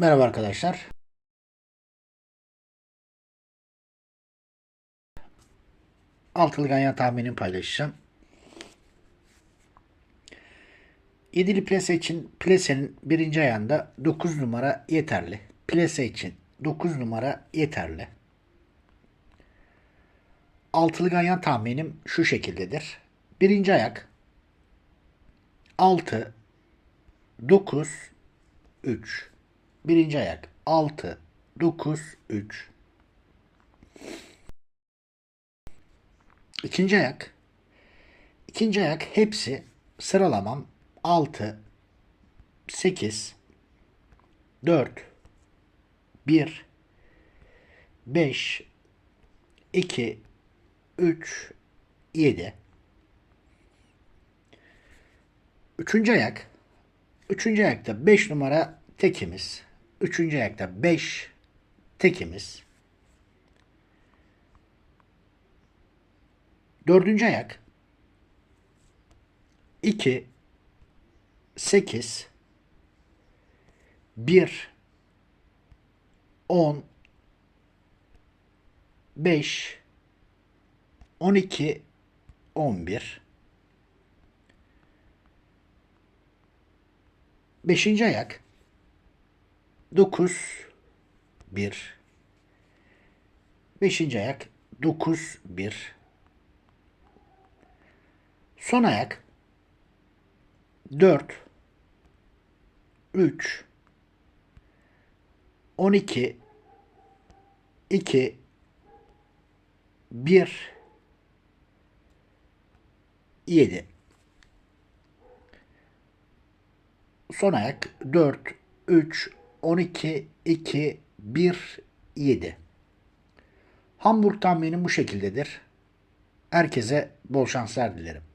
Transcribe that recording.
Merhaba arkadaşlar. Altılı ganyan tahminini paylaşacağım. Yedili plase için plasenin birinci ayağında 9 numara yeterli. Plase için 9 numara yeterli. Altılı ganyan tahminim şu şekildedir. Birinci ayak 6 9 3 Birinci ayak. 6 9 3 İkinci ayak. İkinci ayak hepsi sıralamam. 6 8 4 1 5 2 3 7 Üçüncü ayak. Üçüncü ayakta 5 numara tekimiz. Üçüncü ayakta 5 tekimiz. Dördüncü ayak. 2 8 1 10 5 12 11 Beşinci ayak 9 1 Beşinci ayak 9 1 Son ayak 4 3 12 2 1 7 Son ayak 4, 3, 12, 2, 1, 7. Hamburg tahminim bu şekildedir. Herkese bol şanslar dilerim.